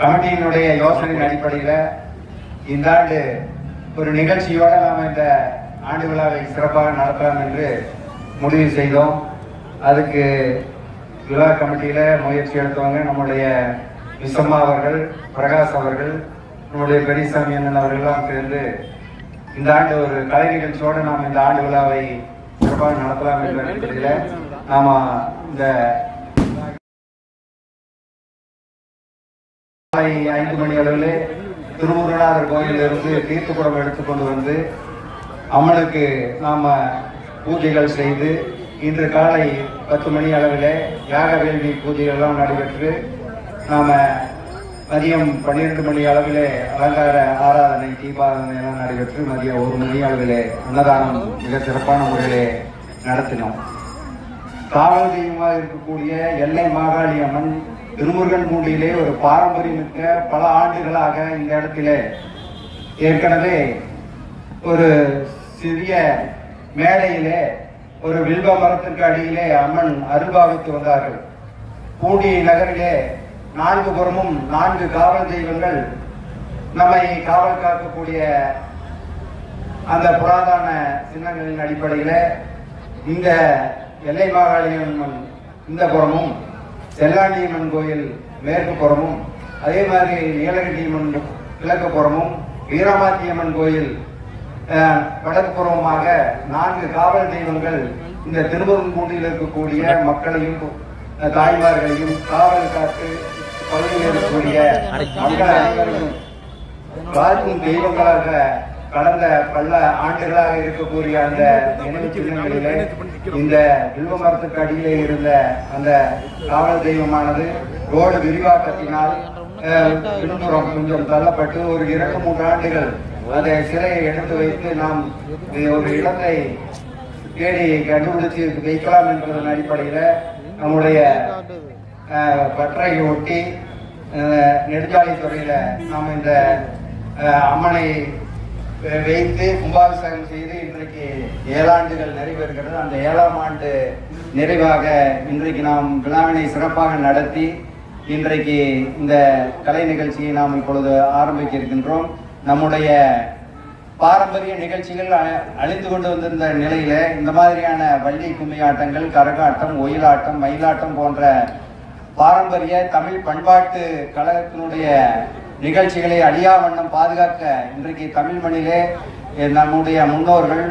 கமிட்டியினுடைய யோசனையின் அடிப்படையில் இந்த ஆண்டு ஒரு நிகழ்ச்சியோடு நாம் இந்த ஆண்டு விழாவை சிறப்பாக நடத்தலாம் என்று முடிவு செய்தோம். அதுக்கு விழா கமிட்டியில் முயற்சி எடுத்தவங்க நம்முடைய விசம்மா அவர்கள் பிரகாஷ் அவர்கள் நம்முடைய பெரியசாமி அண்ணன் அவர்கள்லாம் சேர்ந்து இந்த ஆண்டு ஒரு கலை நிகழ்ச்சியோடு நாம் இந்த ஆண்டு விழாவை சிறப்பாக நடத்தலாம் என்ற அடிப்படையில் நாம இந்த காலை ஐந்து மணி அளவில் திருமுருகநாதர் கோயிலிருந்து தீர்த்தக்குடம் எடுத்துக்கொண்டு வந்து அம்மனுக்கு நாம பூஜைகள் செய்து இன்று காலை பத்து மணி அளவில் யாக வேள்வி பூஜைகள்லாம் நடைபெற்று நாம மதியம் பன்னிரெண்டு மணி அளவில் அலங்கார ஆராதனை தீபாராதனை எல்லாம் நடைபெற்று மதியம் ஒரு மணி அளவில் அன்னதானம் மிக சிறப்பான முறையிலே நடத்தினோம். காவல் தெய்வமாக இருக்கக்கூடிய எல்லை மாகாளி அம்மன் திருமுருகன் மூண்டியிலே ஒரு பாரம்பரியமிக்க பல ஆண்டுகளாக இந்த இடத்திலே ஏற்கனவே ஒரு சிறிய மேடையிலே ஒரு வில்வ மரத்திற்கு அடியிலே அம்மன் அருள்பாவித்து வந்தார்கள். பூண்டி நகரிலே நான்கு புறமும் நான்கு காவல் தெய்வங்கள் நம்மை காவல் காக்கக்கூடிய அந்த புராதன சின்னங்களின் அடிப்படையில் இந்த எல்லை மாகாளியம்மன் இந்த புறமும் செல்லாண்டியம்மன் கோயில் மேற்கு புறமும் அதே மாதிரி நீலகிரியம்மன் கிழக்கு புறமும் வீரமாத்தியம்மன் கோயில் வடக்கு புறமுமாக நான்கு காவல் தெய்வங்கள் இந்த திருவரும்பூண்டியில் இருக்கக்கூடிய மக்களையும் தாய்மார்களையும் காவல் காத்து பகுதியில் இருக்கக்கூடிய மக்கள் அனைவரையும் காக்கும் தெய்வங்களாக கடந்த பல ஆண்டுகளாக இருக்கக்கூடிய அந்த நினைவு சின்னங்களிலே இந்த வில்வ மரத்துக்கு அடியிலே இருந்த அந்த காவல் தெய்வமானது ரோடு விரிவாக்கத்தினால் பின்புறம் கொஞ்சம் தள்ளப்பட்டு ஒரு இரண்டு மூன்று ஆண்டுகள் அந்த சிலையை எடுத்து வைத்து நாம் ஒரு இடத்தை தேடி கண்டுபிடிச்சு வைக்கலாம் என்பதன் அடிப்படையில் நம்முடைய பற்றையை ஒட்டி நெடுஞ்சாலைத்துறையில நாம் இந்த அம்மனை வைத்து கும்பாபிஷேகம் செய்து இன்றைக்கு ஏழாண்டுகள் நிறைவேறுகிறது. அந்த ஏழாம் ஆண்டு நிறைவாக இன்றைக்கு நாம் விழாவினை சிறப்பாக நடத்தி இன்றைக்கு இந்த கலை நிகழ்ச்சியை நாம் இப்பொழுது ஆரம்பிக்க இருக்கின்றோம் நம்முடைய பாரம்பரிய நிகழ்ச்சிகள் அழிந்து கொண்டு வந்திருந்த நிலையில இந்த மாதிரியான வள்ளி கும்மி ஆட்டங்கள் கரகாட்டம் ஒயிலாட்டம் மயிலாட்டம் போன்ற பாரம்பரிய தமிழ் பண்பாட்டு கழகத்தினுடைய நிகழ்ச்சிகளை அழியா வண்ணம் பாதுகாக்க இன்றைக்கு தமிழ் மண்ணிலே நம்முடைய முன்னோர்கள்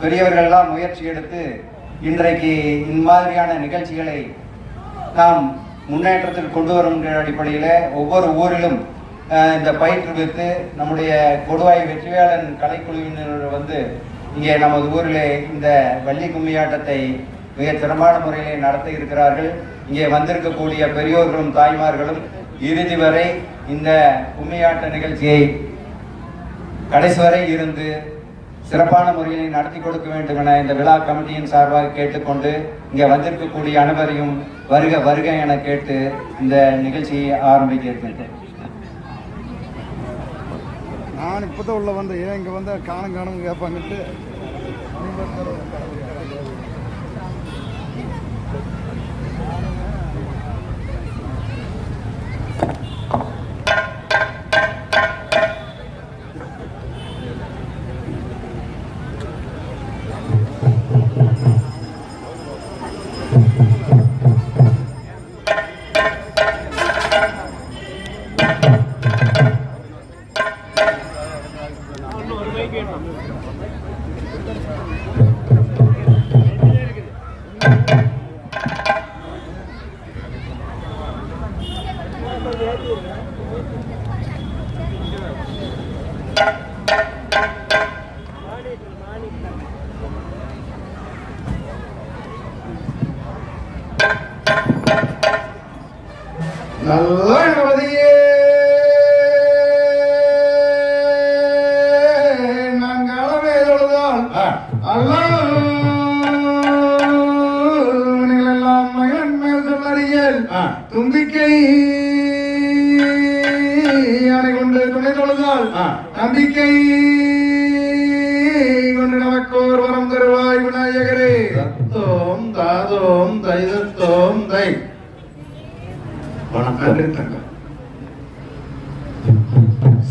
பெரியவர்கள்லாம் முயற்சி எடுத்து இன்றைக்கு இந்த மாதிரியான நிகழ்ச்சிகளை நாம் முன்னேற்றத்தில் கொண்டு வரும் அடிப்படையில் ஒவ்வொரு ஊரிலும் இந்த பயிற்றுவித்து நம்முடைய கொடுவாய் வெற்றிவேலன் கலைக்குழுவினர் வந்து இங்கே நமது ஊரிலே இந்த வள்ளி கும்மியாட்டத்தை மிக சிறப்பான முறையிலே நடத்த இருக்கிறார்கள். இங்கே வந்திருக்கக்கூடிய பெரியோர்களும் தாய்மார்களும் இறுதி வரை இந்த கும்மையாட்ட நிகழ்ச்சியை கடைசி வரை இருந்து சிறப்பான முறையில் நடத்தி கொடுக்க வேண்டும் என இந்த விழா கமிட்டியின் சார்பாக கேட்டுக்கொண்டு இங்கே வந்திருக்கக்கூடிய அனைவரையும் வருக வருக என கேட்டு இந்த நிகழ்ச்சியை ஆரம்பிக்க இருக்கின்றேன் நான் இப்போதான் உள்ள வந்தேன் ஏன் இங்கே வந்து காணும் காணும் கேட்பாங்கட்டு.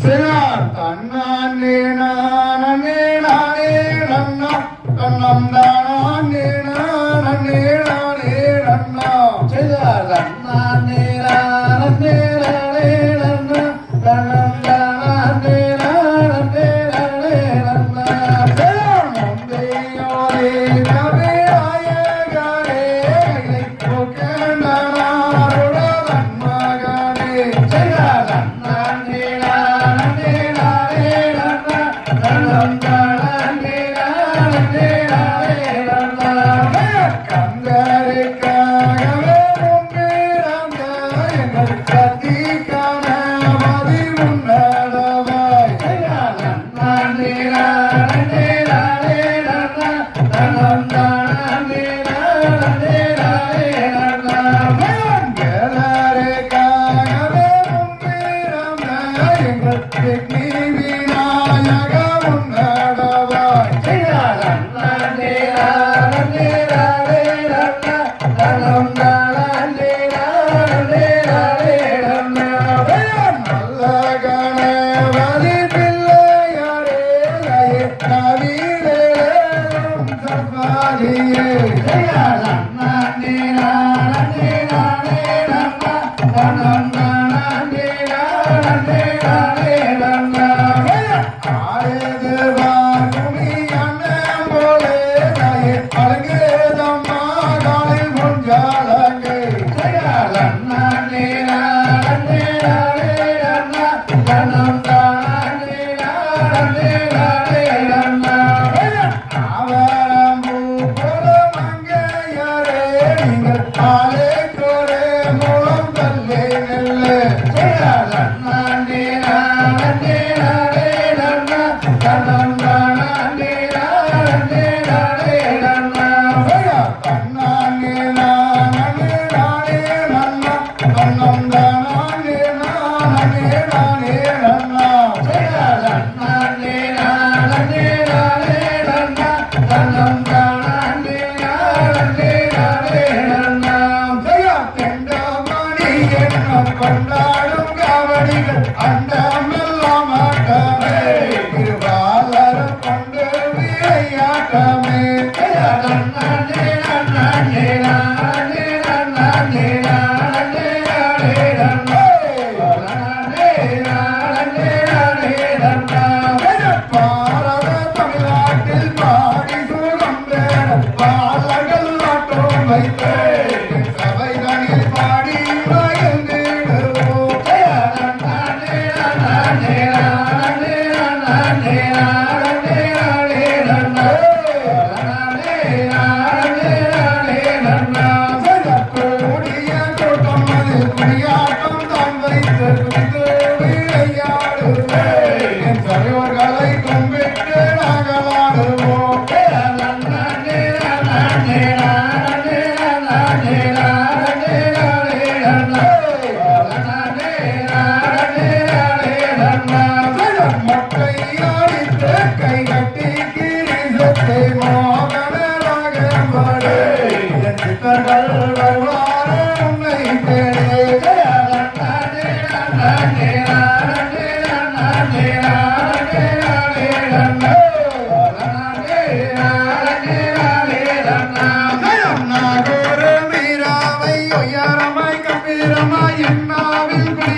சிறார் Yeah. அடிகள் அந்த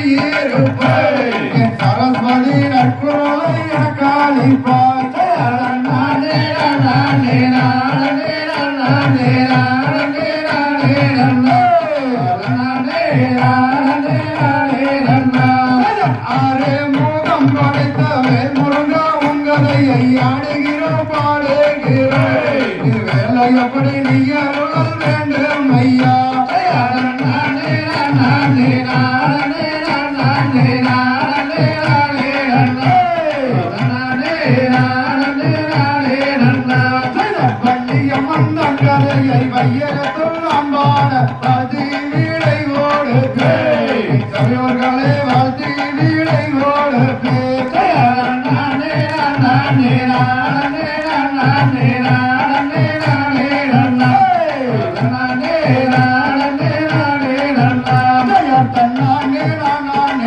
Hey,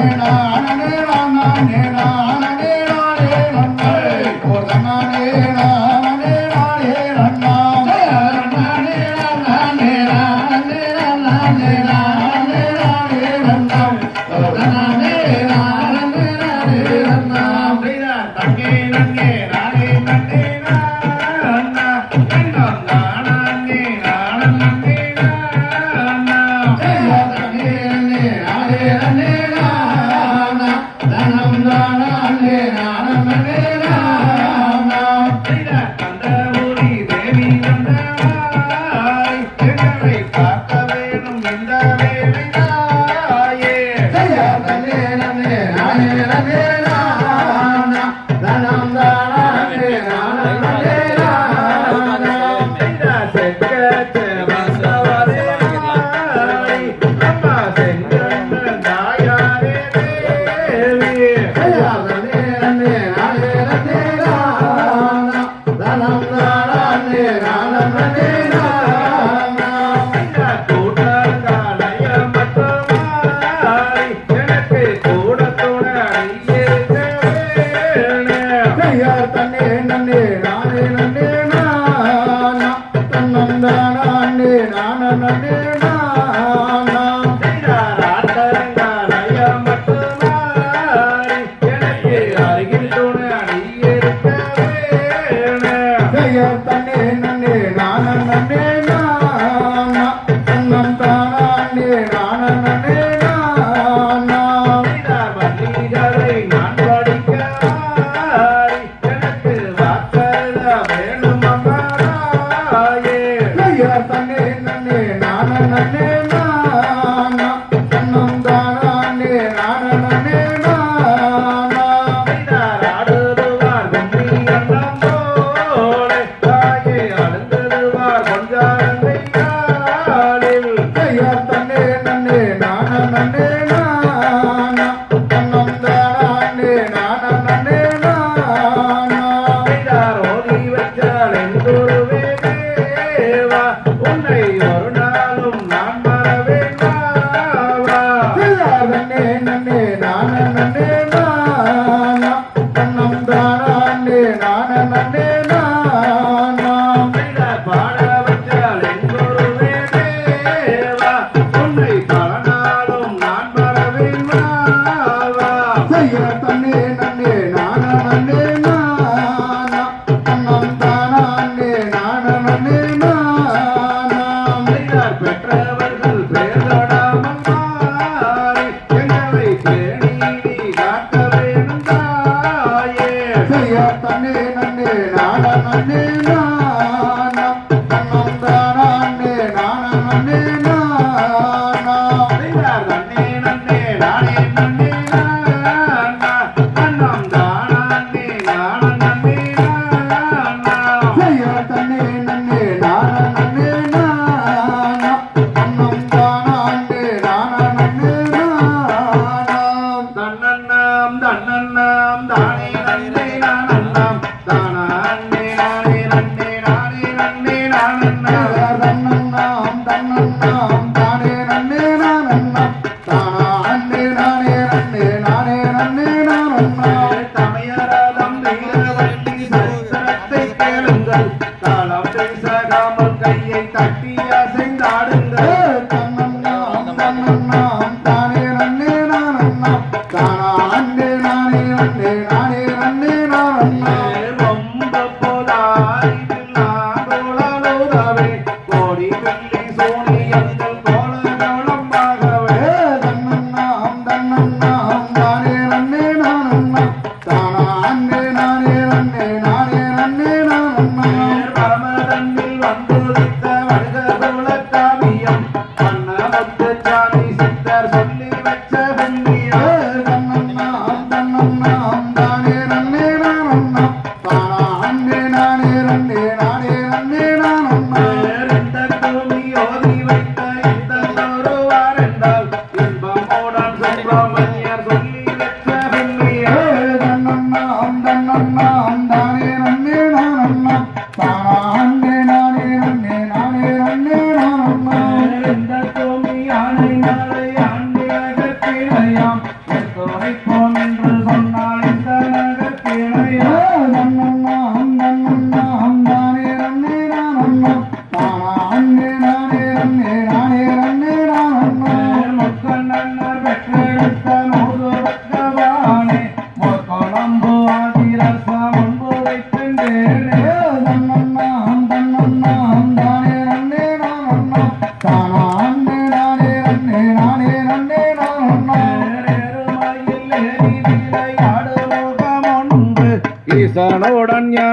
ಶರಣ நான நன்னே ಕನ್ನಿಯ ನಮ್ಮ Maria. ஈசனுடன் ஞான